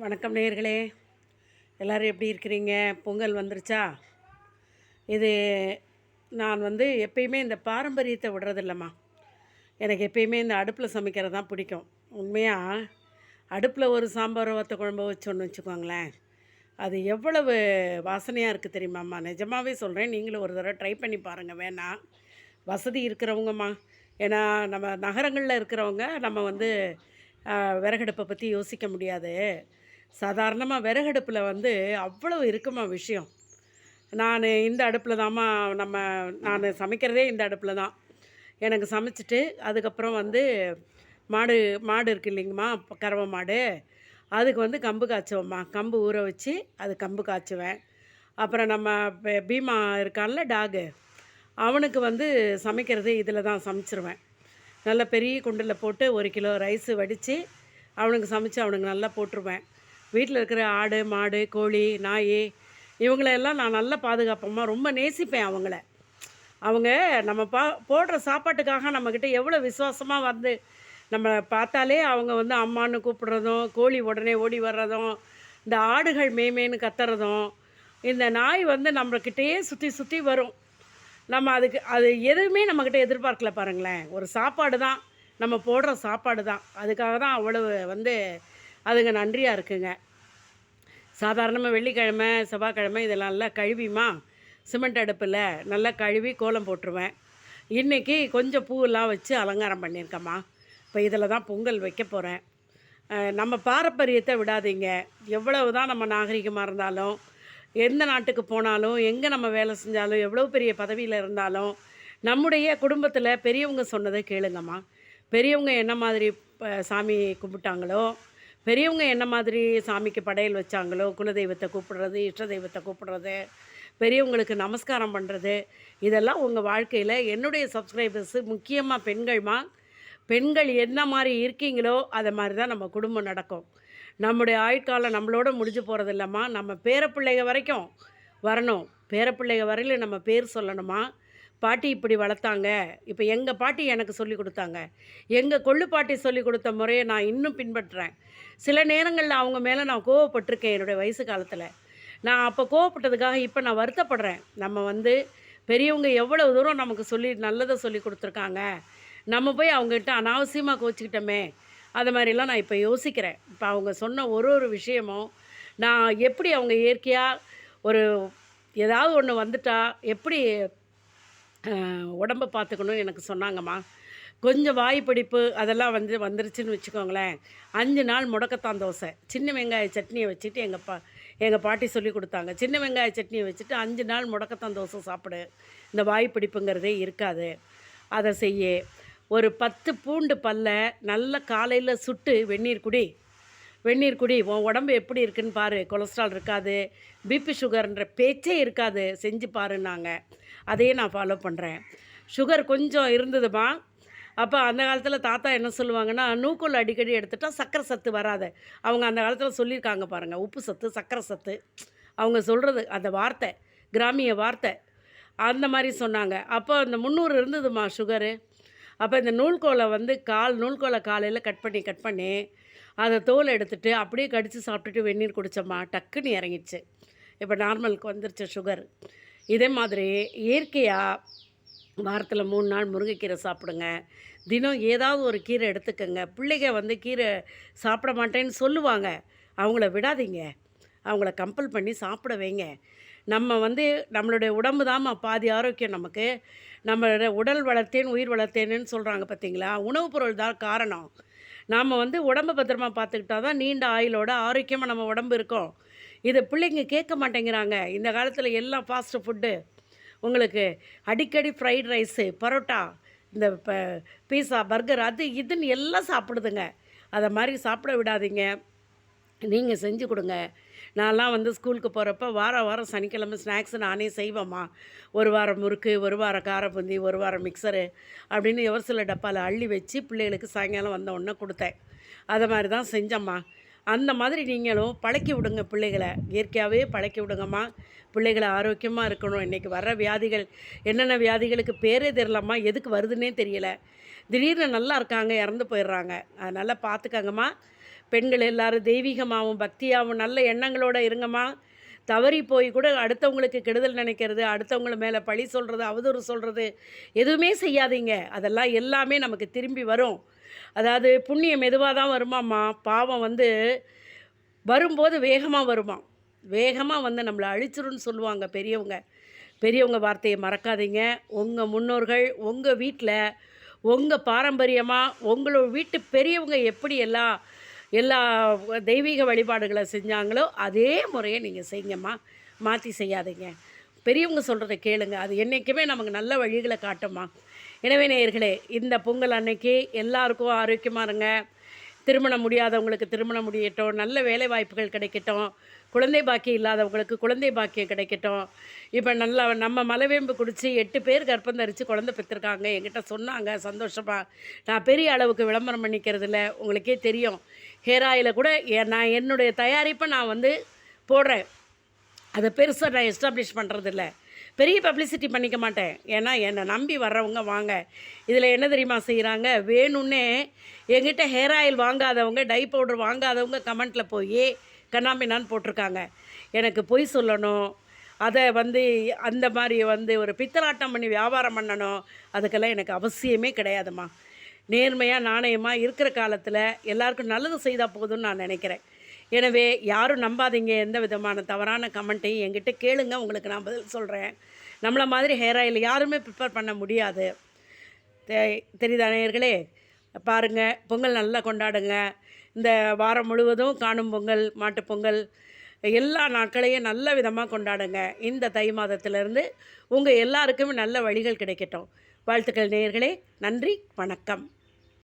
வணக்கம் நேயர்களே எல்லோரும் எப்படி இருக்கிறீங்க? பொங்கல் வந்துருச்சா? இது நான் வந்து எப்பயுமே இந்த பாரம்பரியத்தை விடுறதில்லம்மா. எனக்கு எப்பயுமே இந்த அடுப்பில் சமைக்கிறது தான் பிடிக்கும். உண்மையாக அடுப்பில் ஒரு சாம்பார் வத்த குழம்பு வச்சோன்னு வச்சுக்கோங்களேன். அது எவ்வளவு வாசனையாக இருக்குது தெரியுமாம்மா? நிஜமாகவே சொல்கிறேன் நீங்களும் ஒரு தடவை ட்ரை பண்ணி பாருங்கள் வேணாம் வசதி இருக்கிறவங்கம்மா. ஏன்னா நம்ம நகரங்களில் இருக்கிறவங்க நம்ம வந்து விறகடுப்பை பற்றி யோசிக்க முடியாது. சாதாரணமாக விறகடுப்பில் வந்து அவ்வளவு இருக்குமா விஷயம். நான் இந்த அடுப்பில் தாம்மா நம்ம நான் சமைக்கிறதே இந்த அடுப்பில் தான். எனக்கு சமைச்சிட்டு அதுக்கப்புறம் வந்து மாடு மாடு இருக்கு இல்லைங்கம்மா கறவை மாடு. அதுக்கு வந்து கம்பு காய்ச்சுவோம்மா. கம்பு ஊற வச்சு அது கம்பு காய்ச்சுவேன். அப்புறம் நம்ம பீமா இருக்கான்ல டாகு. அவனுக்கு வந்து சமைக்கிறது இதில் தான் சமைச்சிருவேன். நல்ல பெரிய குண்டில் போட்டு ஒரு கிலோ ரைஸு வடித்து அவனுக்கு சமைச்சு அவனுக்கு நல்லா போட்டுருவேன். வீட்டில் இருக்கிற ஆடு மாடு கோழி நாய் இவங்களெல்லாம் நான் நல்லா பாதுகாப்பமாக ரொம்ப நேசிப்பேன் அவங்கள. அவங்க நம்ம பா போடுற சாப்பாட்டுக்காக நம்மக்கிட்ட எவ்வளோ விசுவாசமாக வந்து நம்ம பார்த்தாலே அவங்க வந்து அம்மான்னு கூப்பிடுறதும் கோழி உடனே ஓடி வர்றதும் இந்த ஆடுகள் மேமேன்னு கத்துறதும் இந்த நாய் வந்து நம்மக்கிட்டேயே சுற்றி சுற்றி வரும். நம்ம அதுக்கு அது எதுவுமே நம்மக்கிட்ட எதிர்பார்க்கல பாருங்களேன். ஒரு சாப்பாடு தான் நம்ம போடுற சாப்பாடு தான். அதுக்காக தான் அவ்வளவு வந்து அதுங்க நன்றியாக இருக்குங்க. சாதாரணமாக வெள்ளிக்கிழமை செவ்வாய்க்கிழமை இதெல்லாம் நல்லா கழுவிமா சிமெண்ட் அடுப்பில் நல்லா கழுவி கோலம் போட்டுருவேன். இன்றைக்கி கொஞ்சம் பூவெல்லாம் வச்சு அலங்காரம் பண்ணியிருக்கேம்மா. இப்போ இதில் தான் பொங்கல் வைக்க போகிறேன் நம்ம பாரம்பரியத்தை விடாதீங்க. எவ்வளவு தான் நம்ம நாகரிகமாக இருந்தாலும் எந்த நாட்டுக்கு போனாலும் எங்கே நம்ம வேலை செஞ்சாலும் எவ்வளோ பெரிய பதவியில் இருந்தாலும் நம்முடைய குடும்பத்தில் பெரியவங்க சொன்னதை கேளுங்கம்மா. பெரியவங்க என்ன மாதிரி சாமி கும்பிட்டாங்களோ பெரியவங்க என்ன மாதிரி சாமிக்கு படையல் வச்சாங்களோ குலதெய்வத்தை கூப்பிடுறது இஷ்ட தெய்வத்தை கூப்பிடுறது பெரியவங்களுக்கு நமஸ்காரம் பண்ணுறது இதெல்லாம் உங்கள் வாழ்க்கையில் என்னுடைய சப்ஸ்கிரைபர்ஸு முக்கியமாக பெண்கள்மா பெண்கள் என்ன மாதிரி இருக்கீங்களோ அதை மாதிரி தான் நம்ம குடும்பம் நடக்கும். நம்முடைய ஆயுட்காலம் நம்மளோட முடிஞ்சு போகிறது இல்லைம்மா நம்ம பேரப்பிள்ளைக வரைக்கும் வரணும். பேரப்பிள்ளைகள் வரையிலும் நம்ம பேர் சொல்லணுமா? பாட்டி இப்படி வளர்த்தாங்க. இப்போ எங்கள் பாட்டி எனக்கு சொல்லி கொடுத்தாங்க. எங்கள் கொள்ளு பாட்டி சொல்லி கொடுத்த முறையை நான் இன்னும் பின்பற்றுறேன். சில நேரங்களில் அவங்க மேலே நான் கோவப்பட்டிருக்கேன் என்னுடைய வயசு காலத்தில். நான் அப்போ கோவப்பட்டதுக்காக இப்போ நான் வருத்தப்படுறேன். நம்ம வந்து பெரியவங்க எவ்வளவு தூரம் நமக்கு சொல்லி நல்லதை சொல்லி கொடுத்துருக்காங்க. நம்ம போய் அவங்ககிட்ட அனாவசியமாக கோச்சிக்கிட்டோமே. அது மாதிரிலாம் நான் இப்போ யோசிக்கிறேன். இப்போ அவங்க சொன்ன ஒரு ஒரு விஷயமும் நான் எப்படி அவங்க இயற்கையாக ஒரு ஏதாவது ஒன்று வந்துட்டா எப்படி உடம்ப பார்த்துக்கணும்னு எனக்கு சொன்னாங்கம்மா. கொஞ்சம் வாய்ப்பிடிப்பு அதெல்லாம் வந்து வந்துருச்சுன்னு வச்சுக்கோங்களேன். அஞ்சு நாள் முடக்கத்தான் தோசை. சின்ன வெங்காய சட்னியை வச்சுட்டு எங்கள் பா எங்கள் பாட்டி சொல்லி கொடுத்தாங்க. சின்ன வெங்காய சட்னியை வச்சுட்டு அஞ்சு நாள் முடக்கத்தான் தோசை சாப்பிடு. இந்த வாய்ப்பிடிப்புங்கிறதே இருக்காது. அதை செய்ய. ஒரு பத்து பூண்டு பல்ல நல்ல காலையில் சுட்டு வெந்நீர் குடி. வெந்நீர் குடி. உன் உடம்பு எப்படி இருக்குன்னு பாரு. கொலஸ்ட்ரால் இருக்காது. பிபி சுகர்ன்ற பேச்சே இருக்காது. செஞ்சு பாருன்னாங்க. அதையே நான் ஃபாலோ பண்ணுறேன் சுகர் கொஞ்சம் இருந்ததுமா. அப்போ அந்த காலத்தில் தாத்தா என்ன சொல்லுவாங்கன்னா நூக்கோல் அடிக்கடி எடுத்துட்டா சக்கரை சத்து வராது. அவங்க அந்த காலத்தில் சொல்லியிருக்காங்க பாருங்கள் உப்பு சத்து சக்கரை சத்து. அவங்க சொல்கிறது அந்த வார்த்தை கிராமிய வார்த்தை. அந்த மாதிரி சொன்னாங்க. அப்போ அந்த முந்நூறு இருந்ததுமா சுகரு அப்போ இந்த நூல்கோலை வந்து கால் நூல்கோலை காலையில் கட் பண்ணி கட் பண்ணி அதை தோல் எடுத்துட்டு அப்படியே கடித்து சாப்பிட்டுட்டு வெந்நீர் குடித்தோம்மா டக்குன்னு இறங்கிடுச்சு. இப்போ நார்மலுக்கு வந்துருச்சு சுகர் இதே மாதிரி இயற்கையாக வாரத்தில் மூணு நாள் முருங்கைக்கீரை சாப்பிடுங்க. தினம் ஏதாவது ஒரு கீரை எடுத்துக்கங்க. பிள்ளைங்க வந்து கீரை சாப்பிட மாட்டேன்னு சொல்லுவாங்க. அவங்கள விடாதீங்க. அவங்கள கம்பல் பண்ணி சாப்பிட வைங்க. நம்ம வந்து நம்மளுடைய உடம்பு தாம்மா பாதி ஆரோக்கியம் நமக்கு. நம்மளோட உடல் வளர்த்தேன் உயிர் வளர்த்தேன்னு சொல்கிறாங்க பார்த்தீங்களா உணவுப் பொருள் தான் காரணம். நாம் வந்து உடம்பை பத்திரமா பார்த்துக்கிட்டா தான் நீண்ட ஆயுளோட ஆரோக்கியமாக நம்ம உடம்பு இருக்கும். இதை பிள்ளைங்க கேட்க மாட்டேங்கிறாங்க. இந்த காலத்தில் எல்லாம் ஃபாஸ்ட் ஃபுட்டு உங்களுக்கு அடிக்கடி ஃப்ரைட் ரைஸு பரோட்டா இந்த ப பீஸா பர்கர் அது இதுன்னு எல்லாம் சாப்பிடுதுங்க. அதை மாதிரி சாப்பிட விடாதீங்க. நீங்கள் செஞ்சு கொடுங்க. நான்லாம் வந்து ஸ்கூலுக்கு போகிறப்ப வாரம் வாரம் சனிக்கிழமை ஸ்நாக்ஸ் நானே செய்வேம்மா. ஒரு வாரம் முறுக்கு ஒரு வாரம் காரப்பூந்தி ஒரு வாரம் மிக்சரு அப்படின்னு ஒரு சில டப்பாவில் அள்ளி வச்சு பிள்ளைகளுக்கு சாயங்காலம் வந்த உடனே கொடுத்தேன். அதை மாதிரி தான் செஞ்சம்மா. அந்த மாதிரி நீங்களும் பழக்கி விடுங்க பிள்ளைகளை. இயற்கையாகவே பழக்கி விடுங்கம்மா. பிள்ளைகளை ஆரோக்கியமாக இருக்கணும். இன்றைக்கி வர்ற வியாதிகள் என்னென்ன வியாதிகளுக்கு பேரே தெரிலம்மா எதுக்கு வருதுன்னே தெரியல. திடீர்னு நல்லா இருக்காங்க இறந்து போயிடுறாங்க. அதனால் பார்த்துக்கங்கம்மா பெண்கள் எல்லாரும் தெய்வீகமாகவும் பக்தியாகவும் நல்ல எண்ணங்களோடு இருங்கம்மா. தவறி போய் கூட அடுத்தவங்களுக்கு கெடுதல் நினைக்கிறது அடுத்தவங்கள மேலே பழி சொல்கிறது அவதூறு சொல்கிறது எதுவுமே செய்யாதீங்க. அதெல்லாம் எல்லாமே நமக்கு திரும்பி வரும். அதாவது புண்ணியம் மெதுவாக தான் வருமாம்மா. பாவம் வந்து வரும்போது வேகமாக வருமா. வேகமாக வந்து நம்மளை அழிச்சிரும்னு சொல்லுவாங்க பெரியவங்க. பெரியவங்க வார்த்தையை மறக்காதீங்க. உங்கள் முன்னோர்கள் உங்கள் வீட்டில் உங்கள் பாரம்பரியமாக உங்களோட வீட்டு பெரியவங்க எப்படி எல்லாம் எல்லா தெய்வீக வழிபாடுகளை செஞ்சாங்களோ அதே முறையை நீங்கள் செய்யுங்கம்மா மாற்றி செய்யாதீங்க. பெரியவங்க சொல்கிறத கேளுங்க. அது என்றைக்குமே நமக்கு நல்ல வழிகளை காட்டும்மா. எனவே நேயர்களே இந்த பொங்கல் அன்னைக்கு எல்லாருக்கும் ஆரோக்கியமாக இருங்க. திருமணம் முடியாதவங்களுக்கு திருமணம் முடியட்டும். நல்ல வேலை வாய்ப்புகள் கிடைக்கட்டும். குழந்தை பாக்கியம் இல்லாதவங்களுக்கு குழந்தை பாக்கியம் கிடைக்கட்டும். இப்போ நல்லா நம்ம மலைவேம்பு குடித்து எட்டு பேர் கர்ப்பம் தரித்து குழந்தை பெற்றிருக்காங்க. என்கிட்ட சொன்னாங்க சந்தோஷமாக நான் பெரிய அளவுக்கு விளம்பரம் பண்ணிக்கிறது இல்லை உங்களுக்கே தெரியும். ஹேர் ஆயிலை கூட நான் என்னுடைய தயாரிப்பை நான் வந்து போடுறேன். அதை பெருசாக நான் எஸ்டாப்ளிஷ் பண்ணுறதில்ல பெரிய பப்ளிசிட்டி பண்ணிக்க மாட்டேன். ஏன்னா என்னை நம்பி வர்றவங்க வாங்க. இதில் என்ன தெரியுமா செய்கிறாங்க வேணும்னே என்கிட்ட ஹேர் ஆயில் வாங்காதவங்க டை பவுடர் வாங்காதவங்க கமெண்ட்டில் போய் கண்ணாமினான்னு போட்டிருக்காங்க. எனக்கு பொய் சொல்லணும். அதை வந்து அந்த மாதிரி வந்து ஒரு பித்தலாட்டம் பண்ணி வியாபாரம் பண்ணணும். அதுக்கெல்லாம் எனக்கு அவசியமே கிடையாதும்மா. நேர்மையாக நாணயமாக இருக்கிற காலத்தில் எல்லாருக்கும் நல்லது செய்தால் போதும்னு நான் நினைக்கிறேன். எனவே யாரும் நம்பாதீங்க. எந்த விதமான தவறான கமெண்ட்டையும் என்கிட்ட கேளுங்க. உங்களுக்கு நான் பதில் சொல்கிறேன் நம்மளை மாதிரி ஹேர் ஆயில் யாருமே ப்ரிப்பேர் பண்ண முடியாது. தெ தெரியுதா நேயர்களே பாருங்கள் பொங்கல் நல்லா கொண்டாடுங்க. இந்த வாரம் முழுவதும் காணும் பொங்கல் மாட்டுப்பொங்கல் எல்லா நாட்களையும் நல்ல விதமாக கொண்டாடுங்க. இந்த தை மாதத்திலிருந்து உங்கள் எல்லாருக்குமே நல்ல வழிகள் கிடைக்கட்டும். வாழ்த்துக்கள் நேயர்களே நன்றி வணக்கம்.